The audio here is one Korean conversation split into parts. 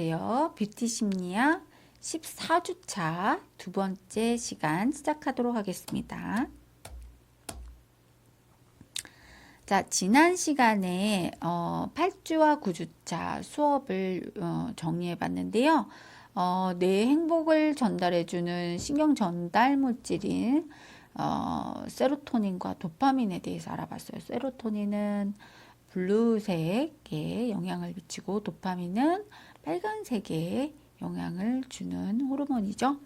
안녕하세요. 뷰티 심리학 14주차 두 번째 시간 시작하도록 하겠습니다. 자, 지난 시간에 어, 8주와 9주차 수업을 어, 정리해 봤는데요. 어, 내 행복을 전달해 주는 신경 전달 물질인 어, 세로토닌과 도파민에 대해서 알아봤어요. 세로토닌은 블루색에 영향을 미치고 도파민은 빨간색에 영향을 주는 호르몬이죠.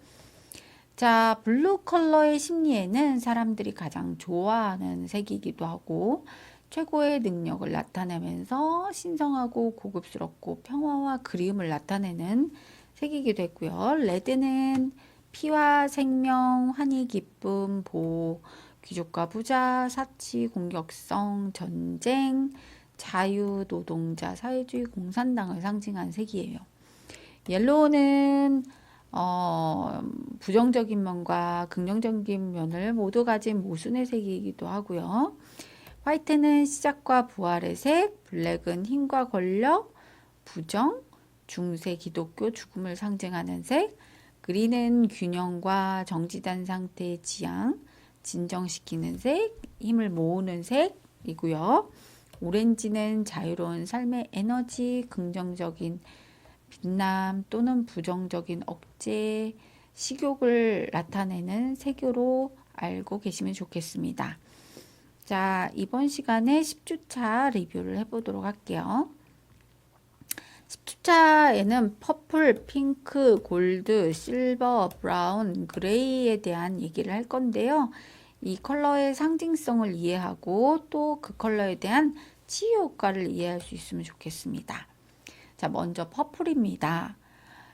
자, 블루 컬러의 심리에는 사람들이 가장 좋아하는 색이기도 하고 최고의 능력을 나타내면서 신성하고 고급스럽고 평화와 그리움을 나타내는 색이기도 했고요. 레드는 피와 생명, 환희, 기쁨, 보호, 귀족과 부자, 사치, 공격성, 전쟁, 자유, 노동자, 사회주의, 공산당을 상징한 색이에요. 옐로우는 어, 부정적인 면과 긍정적인 면을 모두 가진 모순의 색이기도 하고요. 화이트는 시작과 부활의 색, 블랙은 힘과 권력, 부정, 중세 기독교 죽음을 상징하는 색, 그린은 균형과 정지된 상태의 지향, 진정시키는 색, 힘을 모으는 색이고요. 오렌지는 자유로운 삶의 에너지, 긍정적인 빛남 또는 부정적인 억제, 식욕을 나타내는 색으로 알고 계시면 좋겠습니다. 자, 이번 시간에 10주차 리뷰를 해보도록 할게요. 10주차에는 퍼플, 핑크, 골드, 실버, 브라운, 그레이에 대한 얘기를 할 건데요. 이 컬러의 상징성을 이해하고 또 그 컬러에 대한 치유 효과를 이해할 수 있으면 좋겠습니다. 자, 먼저 퍼플입니다.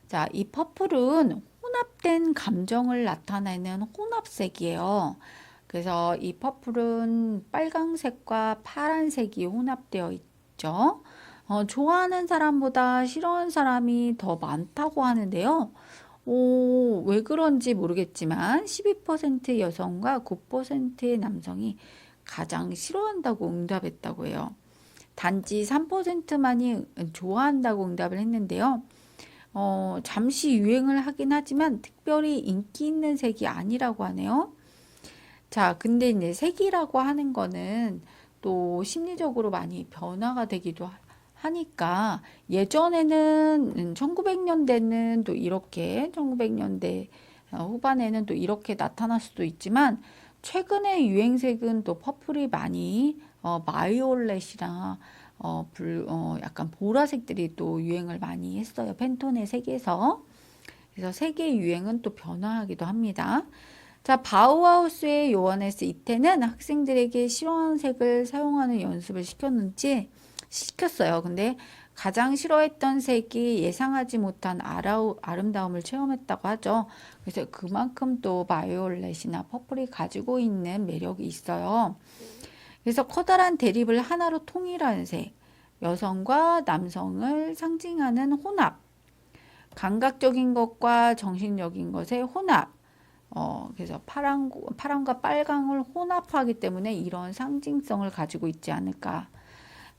자, 이 퍼플은 혼합된 감정을 나타내는 혼합색이에요. 그래서 이 퍼플은 빨강색과 파란색이 혼합되어 있죠. 어, 좋아하는 사람보다 싫어하는 사람이 더 많다고 하는데요. 오, 왜 그런지 모르겠지만 12% 여성과 9%의 남성이 가장 싫어한다고 응답했다고 해요. 단지 3%만이 좋아한다고 응답을 했는데요. 어, 잠시 유행을 하긴 하지만 특별히 인기 있는 색이 아니라고 하네요. 자, 근데 이제 색이라고 하는 거는 또 심리적으로 많이 변화가 되기도 하니까 예전에는 1900년대는 또 이렇게 1900년대 후반에는 또 이렇게 나타날 수도 있지만 최근에 유행색은 또 퍼플이 많이 어, 마이올렛이나 어, 불, 어, 약간 보라색들이 또 유행을 많이 했어요. 팬톤의 색에서. 그래서 색의 유행은 또 변화하기도 합니다. 자, 바우하우스의 요하네스 이태는 학생들에게 싫어하는 색을 사용하는 연습을 시켰는지 시켰어요. 근데 가장 싫어했던 색이 예상하지 못한 아라우, 아름다움을 체험했다고 하죠. 그래서 그만큼 또 바이올렛이나 퍼플이 가지고 있는 매력이 있어요. 그래서 커다란 대립을 하나로 통일하는 색, 여성과 남성을 상징하는 혼합, 감각적인 것과 정신적인 것의 혼합, 어, 그래서 파란, 파란과 빨강을 혼합하기 때문에 이런 상징성을 가지고 있지 않을까.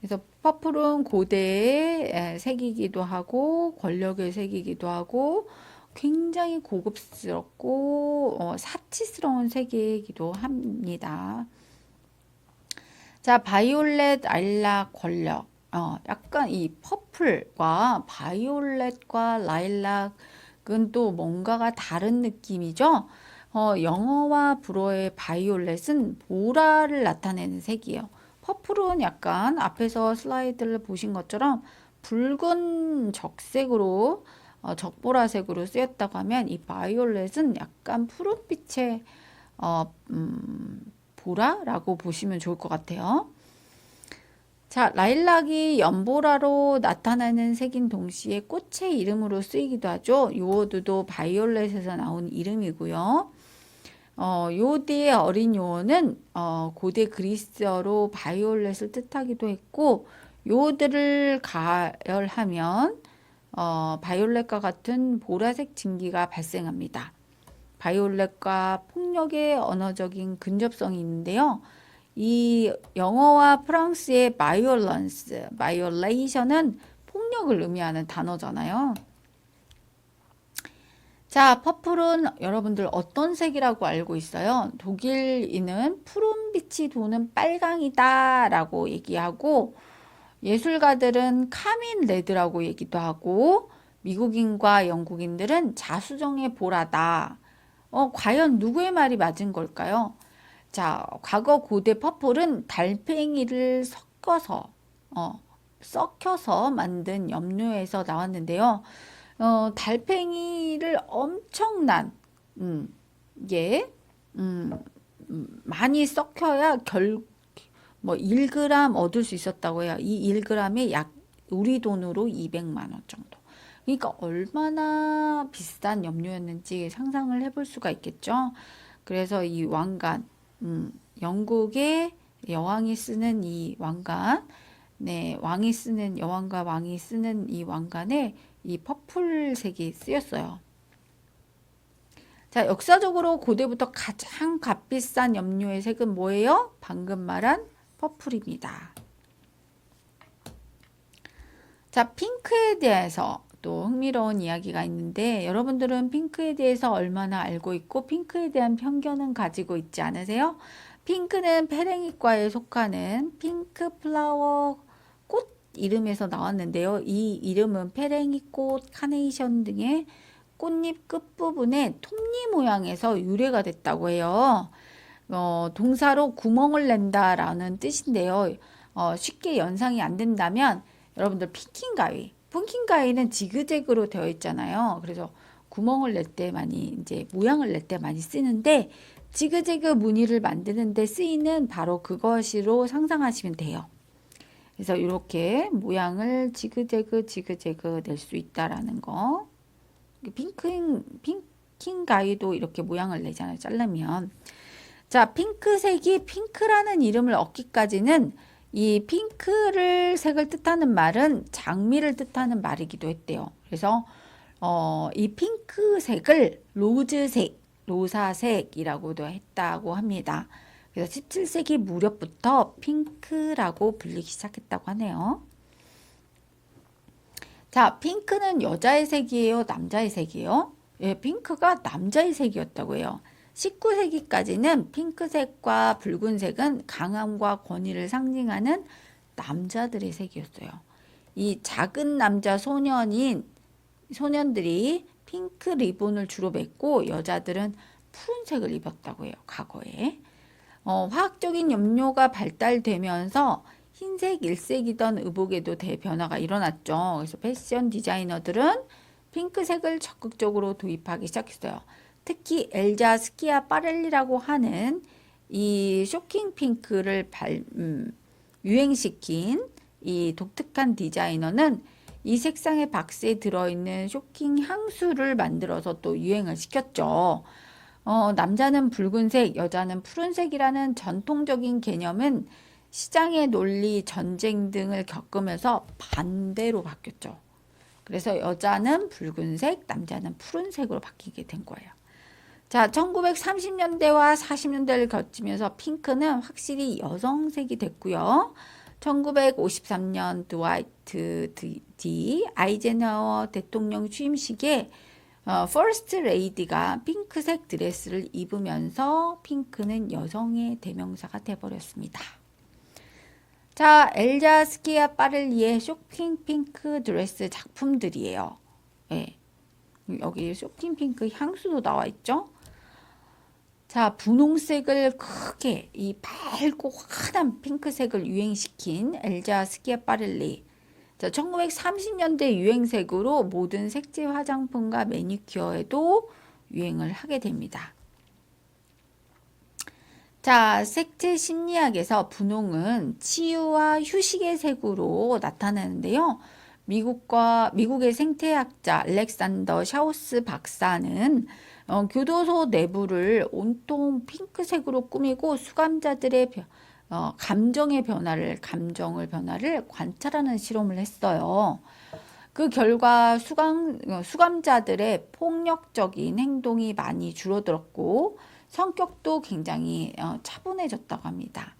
그래서 퍼플은 고대의 색이기도 하고 권력의 색이기도 하고 굉장히 고급스럽고 어, 사치스러운 색이기도 합니다. 자, 바이올렛, 알락, 권력. 어, 약간 이 퍼플과 바이올렛과 라일락은 또 뭔가가 다른 느낌이죠. 어, 영어와 불어의 바이올렛은 보라를 나타내는 색이에요. 퍼플은 약간 앞에서 슬라이드를 보신 것처럼 붉은 적색으로 어, 적보라색으로 쓰였다고 하면 이 바이올렛은 약간 푸른빛의 어, 음, 보라라고 보시면 좋을 것 같아요. 자, 라일락이 연보라로 나타나는 색인 동시에 꽃의 이름으로 쓰이기도 하죠. 요오드도 바이올렛에서 나온 이름이고요. 어, 요디의 어린 요원은 어, 고대 그리스어로 바이올렛을 뜻하기도 했고 요드를 가열하면 어, 바이올렛과 같은 보라색 증기가 발생합니다. 바이올렛과 폭력의 언어적인 근접성이 있는데요. 이 영어와 프랑스의 바이올런스, 바이올레이션은 폭력을 의미하는 단어잖아요. 자, 퍼플은 여러분들 어떤 색이라고 알고 있어요? 독일인은 푸른 빛이 도는 빨강이다 라고 얘기하고 예술가들은 카민 레드라고 얘기도 하고 미국인과 영국인들은 자수정의 보라다. 어, 과연 누구의 말이 맞은 걸까요? 자, 과거 고대 퍼플은 달팽이를 섞어서 어, 섞여서 만든 염료에서 나왔는데요. 어, 달팽이를 엄청난 음, 게 음, 음, 많이 섞여야 결 뭐 1g 얻을 수 있었다고 해요. 이 1g에 약 우리 돈으로 200만 원 정도. 그러니까 얼마나 비싼 염료였는지 상상을 해볼 수가 있겠죠. 그래서 이 왕관, 음, 영국의 여왕이 쓰는 이 왕관, 네, 왕이 쓰는 여왕과 왕이 쓰는 이 왕관에 이 퍼플색이 쓰였어요. 자, 역사적으로 고대부터 가장 값비싼 염료의 색은 뭐예요? 방금 말한 퍼플입니다. 자, 핑크에 대해서 또 흥미로운 이야기가 있는데 여러분들은 핑크에 대해서 얼마나 알고 있고 핑크에 대한 편견은 가지고 있지 않으세요? 핑크는 페랭이과에 속하는 핑크 플라워 꽃 이름에서 나왔는데요. 이 이름은 페랭이꽃, 카네이션 등의 꽃잎 끝부분에 톱니 모양에서 유래가 됐다고 해요. 어, 동사로 구멍을 낸다 라는 뜻인데요. 어, 쉽게 연상이 안 된다면 여러분들 피킹 가위, punking 가위는 지그재그로 되어 있잖아요. 그래서 구멍을 낼 때 많이 이제 모양을 낼 때 많이 쓰는데 지그재그 무늬를 만드는데 쓰이는 바로 그것으로 상상하시면 돼요. 그래서 이렇게 모양을 지그재그 지그재그 낼 수 있다라는 거. 핑킹 핑킹 가위도 이렇게 모양을 내잖아요. 자르면. 자, 핑크색이 핑크라는 이름을 얻기까지는 이 핑크를 색을 뜻하는 말은 장미를 뜻하는 말이기도 했대요. 그래서 어, 이 핑크색을 로즈색, 로사색이라고도 했다고 합니다. 그래서 17세기 무렵부터 핑크라고 불리기 시작했다고 하네요. 자, 핑크는 여자의 색이에요? 남자의 색이에요? 예, 핑크가 남자의 색이었다고 해요. 19세기까지는 핑크색과 붉은색은 강함과 권위를 상징하는 남자들의 색이었어요. 이 작은 남자 소년인 소년들이 핑크 리본을 주로 맸고 여자들은 푸른색을 입었다고 해요. 과거에. 어, 화학적인 염료가 발달되면서 흰색 일색이던 의복에도 대변화가 일어났죠. 그래서 패션 디자이너들은 핑크색을 적극적으로 도입하기 시작했어요. 특히 엘자 스키아 파렐리라고 하는 이 쇼킹 핑크를 발, 음, 유행시킨 이 독특한 디자이너는 이 색상의 박스에 들어있는 쇼킹 향수를 만들어서 또 유행을 시켰죠. 어, 남자는 붉은색, 여자는 푸른색이라는 전통적인 개념은 시장의 논리, 전쟁 등을 겪으면서 반대로 바뀌었죠. 그래서 여자는 붉은색, 남자는 푸른색으로 바뀌게 된 거예요. 자, 1930년대와 40년대를 거치면서 핑크는 확실히 여성색이 됐고요. 1953년 드와이트 디 아이젠하워 대통령 취임식에 어, 퍼스트 레이디가 핑크색 드레스를 입으면서 핑크는 여성의 대명사가 되어버렸습니다. 자, 엘자 스키아 파를리의 쇼킹 핑크 드레스 작품들이에요. 네. 여기 쇼킹 핑크 향수도 나와 있죠. 자, 분홍색을 크게 이 밝고 환한 핑크색을 유행시킨 엘자 스키아파렐리. 자, 1930년대 유행색으로 모든 색제 화장품과 매니큐어에도 유행을 하게 됩니다. 자, 색채 심리학에서 분홍은 치유와 휴식의 색으로 나타나는데요. 미국과 미국의 생태학자 알렉산더 샤우스 박사는 어, 교도소 내부를 온통 핑크색으로 꾸미고 수감자들의 벼, 어, 감정의 변화를 감정을 변화를 관찰하는 실험을 했어요. 그 결과 수감 어, 수감자들의 폭력적인 행동이 많이 줄어들었고 성격도 굉장히 어, 차분해졌다고 합니다.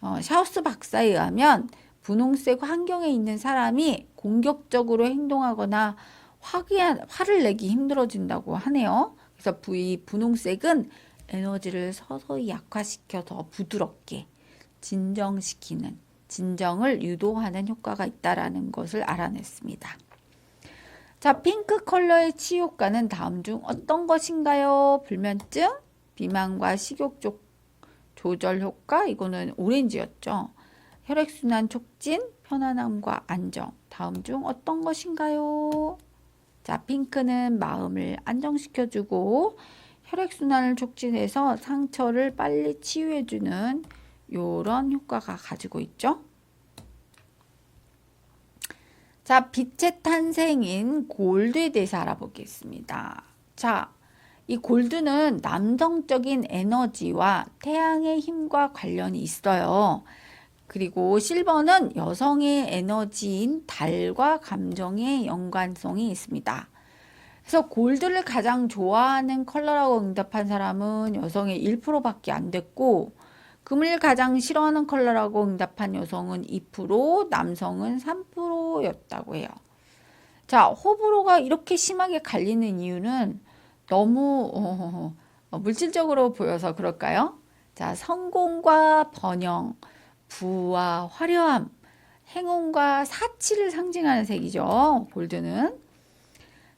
어, 샤우스 박사에 의하면 분홍색 환경에 있는 사람이 공격적으로 행동하거나 화기한, 화를 내기 힘들어진다고 하네요. 그래서 이 분홍색은 에너지를 서서히 약화시켜서 부드럽게 진정시키는, 진정을 유도하는 효과가 있다라는 것을 알아냈습니다. 자, 핑크 컬러의 치효과는 다음 중 어떤 것인가요? 불면증, 비만과 식욕 조, 조절 효과, 이거는 오렌지였죠. 혈액순환 촉진, 편안함과 안정. 다음 중 어떤 것인가요? 자, 핑크는 마음을 안정시켜주고 혈액순환을 촉진해서 상처를 빨리 치유해주는 이런 효과가 가지고 있죠. 자, 빛의 탄생인 골드에 대해서 알아보겠습니다. 자, 이 골드는 남성적인 에너지와 태양의 힘과 관련이 있어요. 그리고 실버는 여성의 에너지인 달과 감정의 연관성이 있습니다. 그래서 골드를 가장 좋아하는 컬러라고 응답한 사람은 여성의 1%밖에 안 됐고 금을 가장 싫어하는 컬러라고 응답한 여성은 2%, 남성은 3%였다고 해요. 자, 호불호가 이렇게 심하게 갈리는 이유는 너무 어, 어, 물질적으로 보여서 그럴까요? 자, 성공과 번영, 부와 화려함, 행운과 사치를 상징하는 색이죠. 골드는.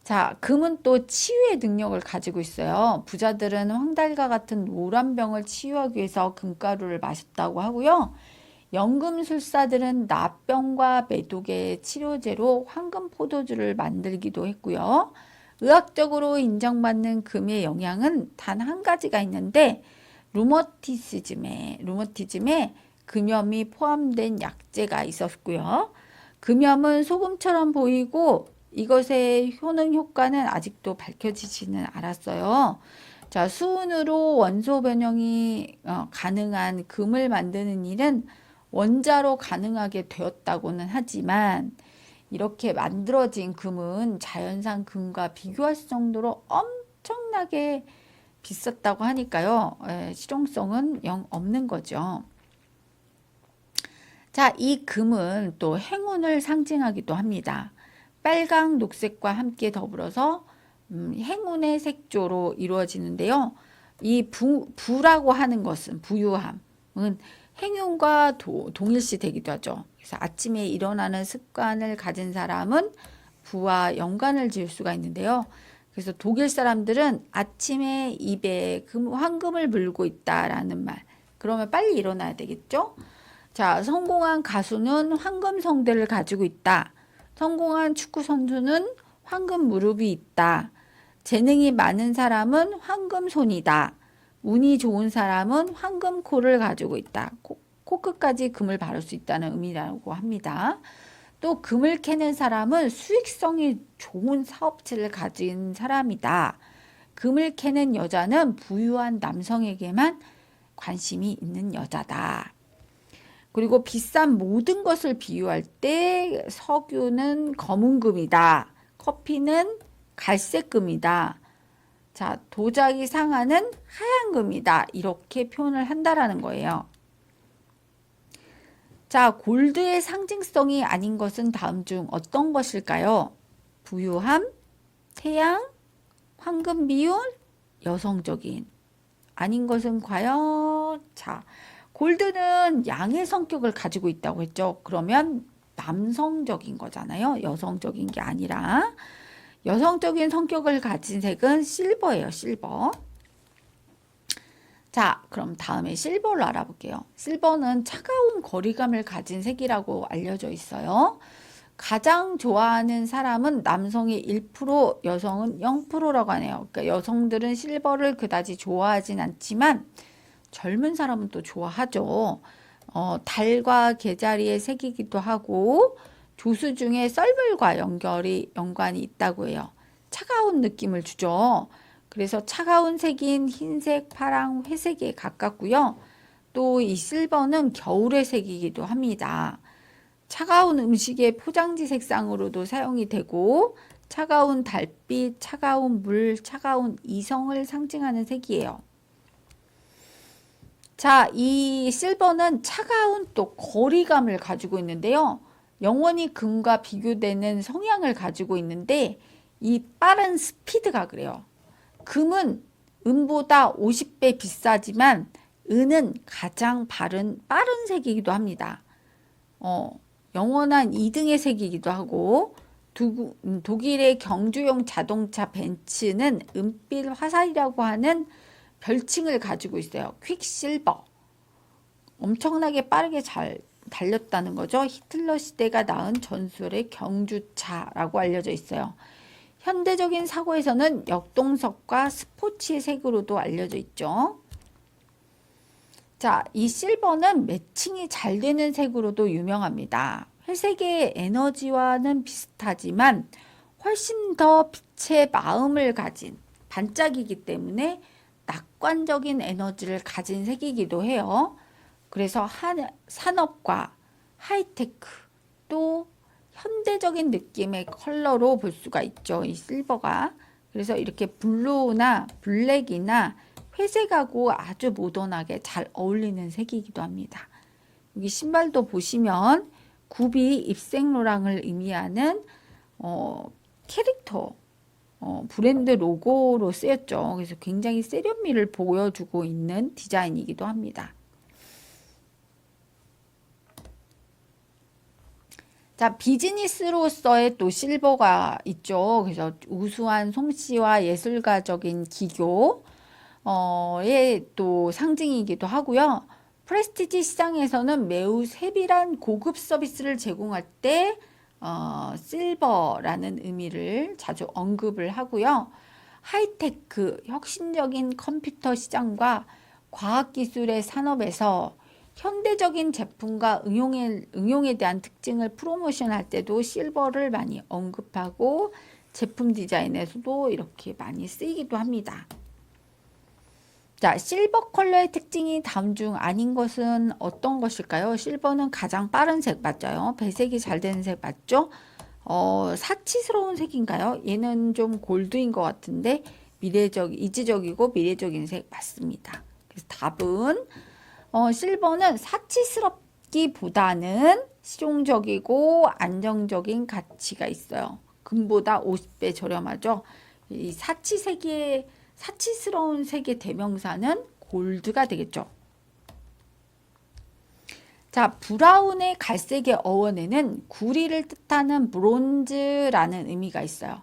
자, 금은 또 치유의 능력을 가지고 있어요. 부자들은 황달과 같은 노란 병을 치유하기 위해서 금가루를 마셨다고 하고요. 연금술사들은 납병과 매독의 치료제로 황금 포도주를 만들기도 했고요. 의학적으로 인정받는 금의 영향은 단 한 가지가 있는데 루머티시즘에 루머티즘에 금염이 포함된 약재가 있었고요. 금염은 소금처럼 보이고 이것의 효능 효과는 아직도 밝혀지지는 않았어요. 자, 수은으로 원소 변형이 어, 가능한 금을 만드는 일은 원자로 가능하게 되었다고는 하지만 이렇게 만들어진 금은 자연산 금과 비교할 정도로 엄청나게 비쌌다고 하니까요. 에, 실용성은 영 없는 거죠. 자, 이 금은 또 행운을 상징하기도 합니다. 빨강, 녹색과 함께 더불어서 음, 행운의 색조로 이루어지는데요. 이 부, 부라고 하는 것은 부유함은 행운과 도, 동일시 되기도 하죠. 그래서 아침에 일어나는 습관을 가진 사람은 부와 연관을 지을 수가 있는데요. 그래서 독일 사람들은 아침에 입에 금, 황금을 물고 있다라는 말. 그러면 빨리 일어나야 되겠죠? 자, 성공한 가수는 황금 성대를 가지고 있다. 성공한 축구 선수는 황금 무릎이 있다. 재능이 많은 사람은 황금 손이다. 운이 좋은 사람은 황금 코를 가지고 있다. 코, 코끝까지 금을 바를 수 있다는 의미라고 합니다. 또 금을 캐는 사람은 수익성이 좋은 사업체를 가진 사람이다. 금을 캐는 여자는 부유한 남성에게만 관심이 있는 여자다. 그리고 비싼 모든 것을 비유할 때 석유는 검은금이다. 커피는 갈색금이다. 자, 도자기 상아는 하얀금이다. 이렇게 표현을 한다라는 거예요. 자, 골드의 상징성이 아닌 것은 다음 중 어떤 것일까요? 부유함, 태양, 황금 비율, 여성적인. 아닌 것은 과연 자, 골드는 양의 성격을 가지고 있다고 했죠. 그러면 남성적인 거잖아요. 여성적인 게 아니라. 여성적인 성격을 가진 색은 실버예요. 실버. 자, 그럼 다음에 실버를 알아볼게요. 실버는 차가운 거리감을 가진 색이라고 알려져 있어요. 가장 좋아하는 사람은 남성의 1%, 여성은 0%라고 하네요. 그러니까 여성들은 실버를 그다지 좋아하진 않지만 젊은 사람은 또 좋아하죠. 어, 달과 개자리의 색이기도 하고 조수 중에 썰물과 연결이 연관이 있다고 해요. 차가운 느낌을 주죠. 그래서 차가운 색인 흰색, 파랑, 회색에 가깝고요. 또 이 실버는 겨울의 색이기도 합니다. 차가운 음식의 포장지 색상으로도 사용이 되고 차가운 달빛, 차가운 물, 차가운 이성을 상징하는 색이에요. 자, 이 실버는 차가운 또 거리감을 가지고 있는데요. 영원히 금과 비교되는 성향을 가지고 있는데 이 빠른 스피드가 그래요. 금은 은보다 50배 비싸지만 은은 가장 바른 빠른 색이기도 합니다. 어, 영원한 2등의 색이기도 하고 두, 음, 독일의 경주용 자동차 벤츠는 은빛 화살이라고 하는 별칭을 가지고 있어요. 퀵실버. 엄청나게 빠르게 잘 달렸다는 거죠. 히틀러 시대가 낳은 전설의 경주차라고 알려져 있어요. 현대적인 사고에서는 역동석과 스포츠의 색으로도 알려져 있죠. 자, 이 실버는 매칭이 잘 되는 색으로도 유명합니다. 회색의 에너지와는 비슷하지만 훨씬 더 빛의 마음을 가진 반짝이기 때문에 낙관적인 에너지를 가진 색이기도 해요. 그래서 한, 산업과 하이테크 또 현대적인 느낌의 컬러로 볼 수가 있죠. 이 실버가. 그래서 이렇게 블루나 블랙이나 회색하고 아주 모던하게 잘 어울리는 색이기도 합니다. 여기 신발도 보시면 굽이 입생로랑을 의미하는 어, 캐릭터 어, 브랜드 로고로 쓰였죠. 그래서 굉장히 세련미를 보여주고 있는 디자인이기도 합니다. 자, 비즈니스로서의 또 실버가 있죠. 그래서 우수한 솜씨와 예술가적인 기교, 어,의 또 상징이기도 하고요. 프레스티지 시장에서는 매우 세밀한 고급 서비스를 제공할 때, 어, 실버라는 의미를 자주 언급을 하고요. 하이테크, 혁신적인 컴퓨터 시장과 과학기술의 산업에서 현대적인 제품과 응용에, 응용에 대한 특징을 프로모션할 때도 실버를 많이 언급하고 제품 디자인에서도 이렇게 많이 쓰이기도 합니다. 자, 실버 컬러의 특징이 다음 중 아닌 것은 어떤 것일까요? 실버는 가장 빠른 색 맞죠? 배색이 잘 되는 색 맞죠? 어, 사치스러운 색인가요? 얘는 좀 골드인 것 같은데 미래적, 이지적이고 미래적인 색 맞습니다. 그래서 답은 어, 실버는 사치스럽기보다는 실용적이고 안정적인 가치가 있어요. 금보다 50배 저렴하죠. 이 사치색의 사치스러운 색의 대명사는 골드가 되겠죠. 자, 브라운의 갈색의 어원에는 구리를 뜻하는 브론즈라는 의미가 있어요.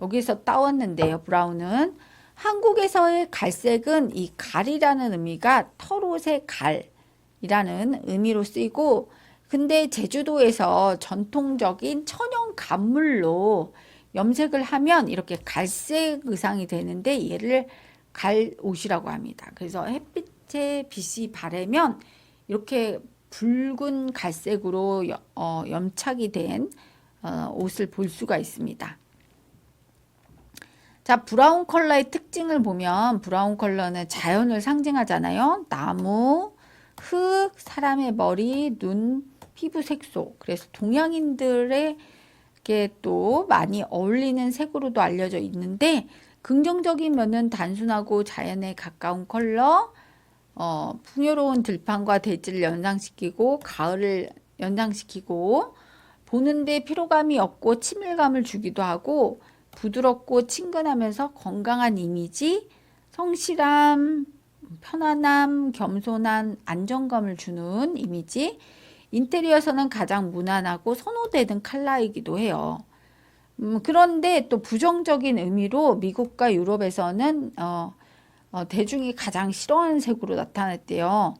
여기서 따왔는데요. 브라운은 한국에서의 갈색은 이 갈이라는 의미가 털옷의 갈이라는 의미로 쓰이고 근데 제주도에서 전통적인 천연 감물로 염색을 하면 이렇게 갈색 의상이 되는데 얘를 갈옷이라고 합니다. 그래서 햇빛에 빛이 바래면 이렇게 붉은 갈색으로 어, 염착이 된 어, 옷을 볼 수가 있습니다. 자, 브라운 컬러의 특징을 보면 브라운 컬러는 자연을 상징하잖아요. 나무, 흙, 사람의 머리, 눈, 피부 색소. 그래서 동양인들의 또 많이 어울리는 색으로도 알려져 있는데 긍정적인 면은 단순하고 자연에 가까운 컬러, 어, 풍요로운 들판과 대지를 연상시키고 가을을 연상시키고 보는데 피로감이 없고 친밀감을 주기도 하고 부드럽고 친근하면서 건강한 이미지, 성실함, 편안함, 겸손한 안정감을 주는 이미지, 인테리어에서는 가장 무난하고 선호되는 컬러이기도 해요. 음, 그런데 또 부정적인 의미로 미국과 유럽에서는 어, 어, 대중이 가장 싫어하는 색으로 나타났대요.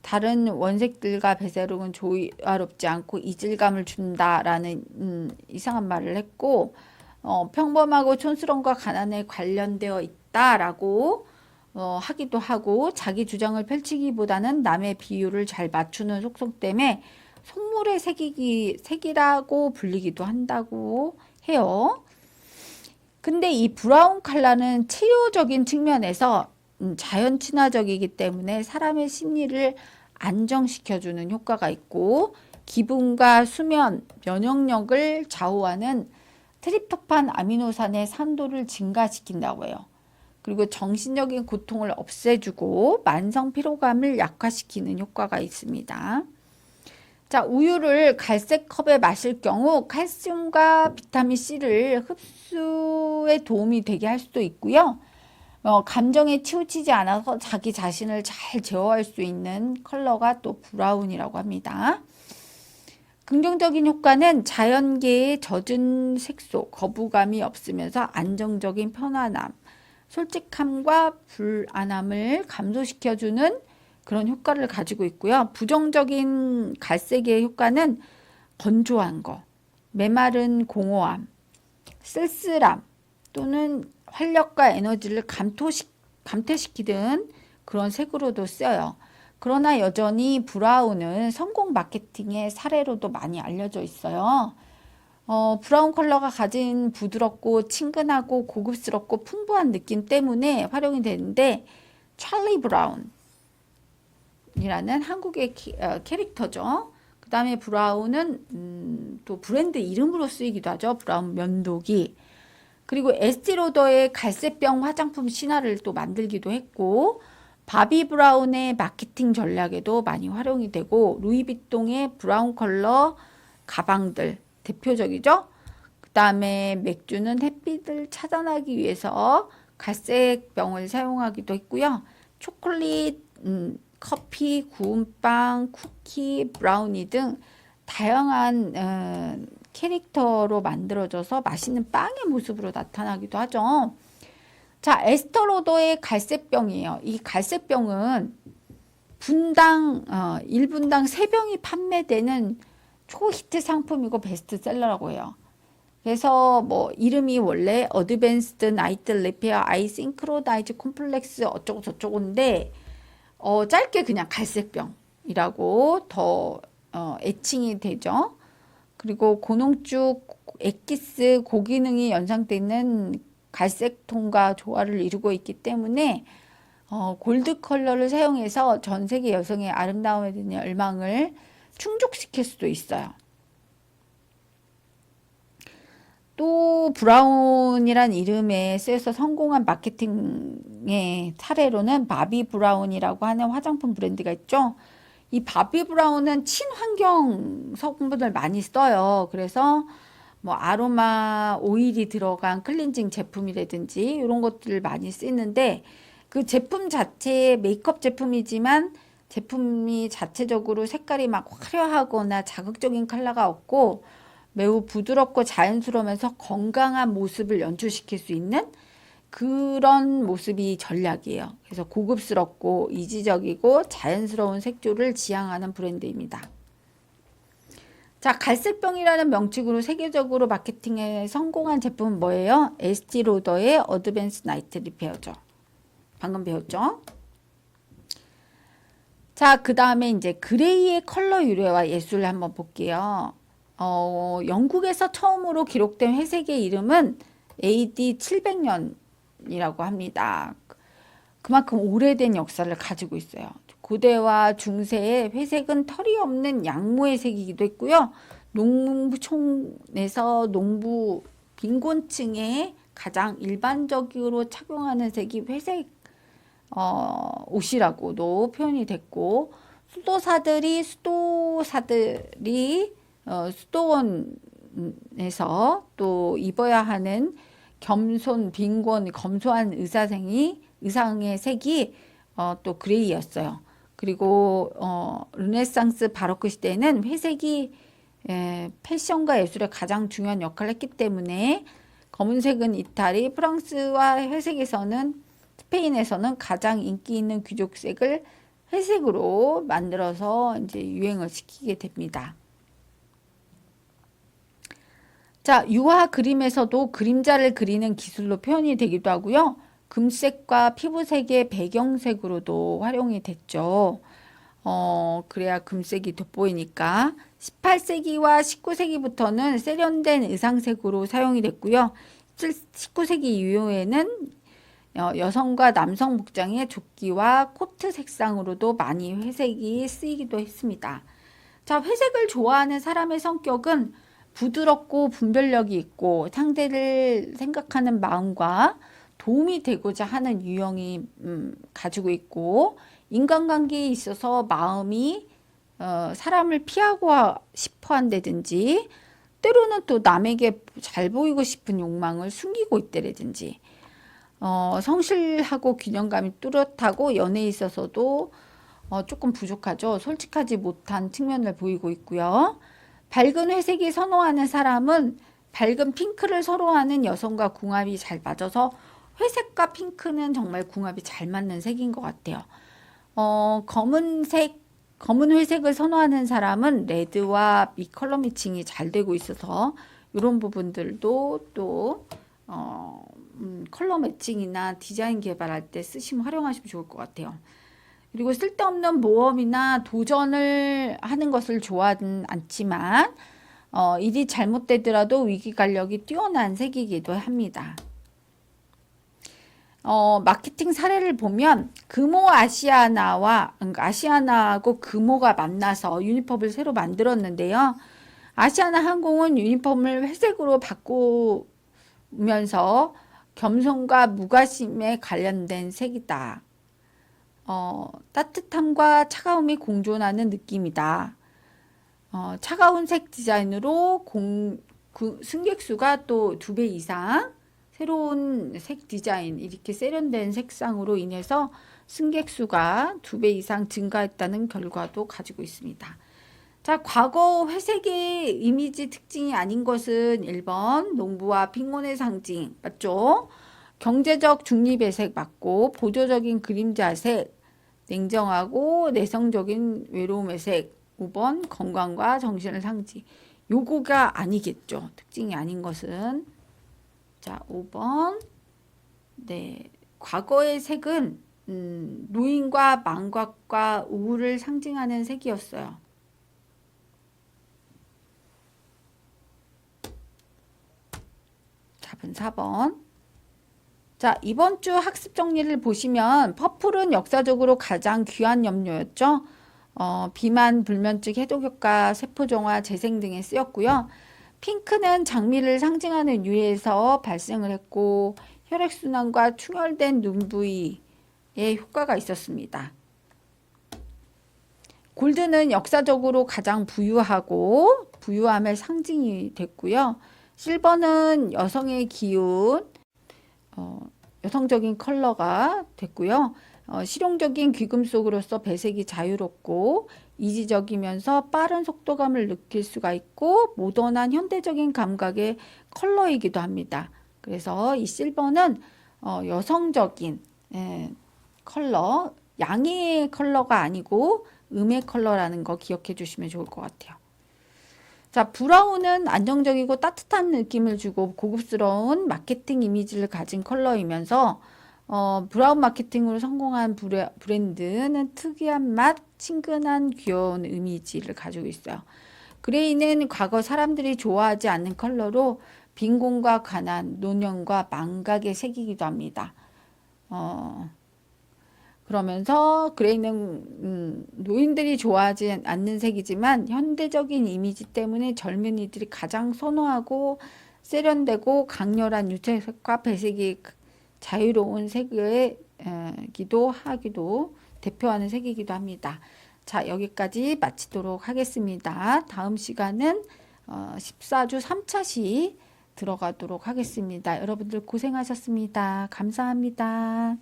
다른 원색들과 배색은 조화롭지 않고 이질감을 준다라는 음, 이상한 말을 했고 어, 평범하고 촌스러움과 가난에 관련되어 있다라고 어, 하기도 하고 자기 주장을 펼치기보다는 남의 비율을 잘 맞추는 속성 때문에 속물의 색이기, 색이라고 불리기도 한다고 해요. 근데 이 브라운 컬러는 치료적인 측면에서 음, 자연 친화적이기 때문에 사람의 심리를 안정시켜주는 효과가 있고 기분과 수면, 면역력을 좌우하는 트리프판 아미노산의 산도를 증가시킨다고 해요. 그리고 정신적인 고통을 없애주고 만성 피로감을 약화시키는 효과가 있습니다. 자, 우유를 갈색 컵에 마실 경우 칼슘과 비타민 C를 흡수에 도움이 되게 할 수도 있고요. 어, 감정에 치우치지 않아서 자기 자신을 잘 제어할 수 있는 컬러가 또 브라운이라고 합니다. 긍정적인 효과는 자연계의 젖은 색소, 거부감이 없으면서 안정적인 편안함, 솔직함과 불안함을 감소시켜주는 그런 효과를 가지고 있고요. 부정적인 갈색의 효과는 건조한 거, 메마른 공허함, 쓸쓸함 또는 활력과 에너지를 감토시, 감퇴시키든 그런 색으로도 쓰여요. 그러나 여전히 브라운은 성공 마케팅의 사례로도 많이 알려져 있어요. 어, 브라운 컬러가 가진 부드럽고 친근하고 고급스럽고 풍부한 느낌 때문에 활용이 되는데 찰리 브라운 이라는 한국의 키, 어, 캐릭터죠. 그 다음에 브라운은 음, 또 브랜드 이름으로 쓰이기도 하죠. 브라운 면도기. 그리고 에스티로더의 갈색병 화장품 신화를 또 만들기도 했고 바비 브라운의 마케팅 전략에도 많이 활용이 되고 루이비통의 브라운 컬러 가방들 대표적이죠. 그 다음에 맥주는 햇빛을 차단하기 위해서 갈색 병을 사용하기도 했고요. 초콜릿, 음, 커피, 구운 빵, 쿠키, 브라우니 등 다양한 어, 캐릭터로 만들어져서 맛있는 빵의 모습으로 나타나기도 하죠. 자, 에스터로더의 갈색병이에요. 이 갈색병은 분당 어, 1분당 3병이 판매되는 초히트 상품이고 베스트셀러라고 해요. 그래서 뭐 이름이 원래 어드밴스드 나이트 리페어 아이 싱크로나이즈 콤플렉스 어쩌고 저쩌고인데 어 짧게 그냥 갈색병이라고 더 어, 애칭이 되죠. 그리고 고농축 엑기스 고기능이 연상되는 갈색 톤과 조화를 이루고 있기 때문에 어, 골드 컬러를 사용해서 전 세계 여성의 아름다움에 대한 열망을 충족시킬 수도 있어요. 또 브라운이란 이름에 쓰여서 성공한 마케팅의 사례로는 바비 브라운이라고 하는 화장품 브랜드가 있죠. 이 바비 브라운은 친환경 성분을 많이 써요. 그래서 뭐 아로마 오일이 들어간 클렌징 제품이라든지 이런 것들을 많이 쓰는데 그 제품 자체 메이크업 제품이지만 제품이 자체적으로 색깔이 막 화려하거나 자극적인 컬러가 없고 매우 부드럽고 자연스러우면서 건강한 모습을 연출시킬 수 있는 그런 모습이 전략이에요. 그래서 고급스럽고 이지적이고 자연스러운 색조를 지향하는 브랜드입니다. 자, 갈색병이라는 명칭으로 세계적으로 마케팅에 성공한 제품은 뭐예요? 에스티로더의 어드밴스 나이트 리페어죠. 방금 배웠죠? 자, 그 다음에 이제 그레이의 컬러 유래와 예술을 한번 볼게요. 어, 영국에서 처음으로 기록된 회색의 이름은 AD 700년이라고 합니다. 그만큼 오래된 역사를 가지고 있어요. 고대와 중세의 회색은 털이 없는 양모의 색이기도 했고요. 농부촌에서 농부 빈곤층에 가장 일반적으로 착용하는 색이 회색 어, 옷이라고도 표현이 됐고 수도사들이 수도사들이 어, 수도원에서 또 입어야 하는 겸손 빈곤 검소한 의사생이 의상의 색이 어, 또 그레이였어요. 그리고 어, 르네상스 바로크 시대에는 회색이 에, 패션과 예술에 가장 중요한 역할을 했기 때문에 검은색은 이탈리, 프랑스와 회색에서는 스페인에서는 가장 인기 있는 귀족색을 회색으로 만들어서 이제 유행을 시키게 됩니다. 자, 유화 그림에서도 그림자를 그리는 기술로 표현이 되기도 하고요. 금색과 피부색의 배경색으로도 활용이 됐죠. 어, 그래야 금색이 돋보이니까 18세기와 19세기부터는 세련된 의상색으로 사용이 됐고요. 19세기 이후에는 어, 여성과 남성 복장의 조끼와 코트 색상으로도 많이 회색이 쓰이기도 했습니다. 자, 회색을 좋아하는 사람의 성격은 부드럽고 분별력이 있고 상대를 생각하는 마음과 도움이 되고자 하는 유형이 음, 가지고 있고 인간관계에 있어서 마음이 어, 사람을 피하고 싶어 한다든지 때로는 또 남에게 잘 보이고 싶은 욕망을 숨기고 있다라든지 어, 성실하고 균형감이 뚜렷하고 연애에 있어서도 어, 조금 부족하죠. 솔직하지 못한 측면을 보이고 있고요. 밝은 회색이 선호하는 사람은 밝은 핑크를 선호하는 여성과 궁합이 잘 맞아서 회색과 핑크는 정말 궁합이 잘 맞는 색인 것 같아요. 어, 검은색, 검은 회색을 선호하는 사람은 레드와 이 컬러 매칭이 잘 되고 있어서 이런 부분들도 또 어, 음, 컬러 매칭이나 디자인 개발할 때 쓰시면 활용하시면 좋을 것 같아요. 그리고 쓸데없는 모험이나 도전을 하는 것을 좋아하진 않지만 어, 일이 잘못되더라도 위기 관력이 뛰어난 색이기도 합니다. 어, 마케팅 사례를 보면 금호 아시아나와 그러니까 아시아나하고 금호가 만나서 유니폼을 새로 만들었는데요. 아시아나 항공은 유니폼을 회색으로 바꾸면서 겸손과 무관심에 관련된 색이다. 어, 따뜻함과 차가움이 공존하는 느낌이다. 어, 차가운 색 디자인으로 공, 그 승객수가 또 두 배 이상 새로운 색 디자인 이렇게 세련된 색상으로 인해서 승객수가 두 배 이상 증가했다는 결과도 가지고 있습니다. 자, 과거 회색의 이미지 특징이 아닌 것은 1번 농부와 빈곤의 상징 맞죠? 경제적 중립의 색 맞고 보조적인 그림자 색 냉정하고 내성적인 외로움의 색 5번 건강과 정신을 상징 요거가 아니겠죠. 특징이 아닌 것은 자 5번 네 과거의 색은 음, 노인과 망각과 우울을 상징하는 색이었어요. 답은 4번. 자, 이번 주 학습 정리를 보시면 퍼플은 역사적으로 가장 귀한 염료였죠. 어, 비만, 불면증, 해독 효과, 세포종화, 재생 등에 쓰였고요. 핑크는 장미를 상징하는 유해에서 발생을 했고 혈액 순환과 충혈된 눈 부위에 효과가 있었습니다. 골드는 역사적으로 가장 부유하고 부유함의 상징이 됐고요. 실버는 여성의 기운, 어, 여성적인 컬러가 됐고요. 어, 실용적인 귀금속으로서 배색이 자유롭고 이지적이면서 빠른 속도감을 느낄 수가 있고 모던한 현대적인 감각의 컬러이기도 합니다. 그래서 이 실버는 어, 여성적인 예, 컬러, 양의 컬러가 아니고 음의 컬러라는 거 기억해 주시면 좋을 것 같아요. 자, 브라운은 안정적이고 따뜻한 느낌을 주고 고급스러운 마케팅 이미지를 가진 컬러이면서 어, 브라운 마케팅으로 성공한 브레, 브랜드는 특이한 맛, 친근한 귀여운 이미지를 가지고 있어요. 그레이는 과거 사람들이 좋아하지 않는 컬러로 빈곤과 가난, 노년과 망각의 색이기도 합니다. 어, 그러면서 그레이는 음, 노인들이 좋아하지 않는 색이지만 현대적인 이미지 때문에 젊은이들이 가장 선호하고 세련되고 강렬한 유채색과 배색이 자유로운 색이기도 하기도 대표하는 색이기도 합니다. 자 여기까지 마치도록 하겠습니다. 다음 시간은 어, 14주 3차 시 들어가도록 하겠습니다. 여러분들 고생하셨습니다. 감사합니다.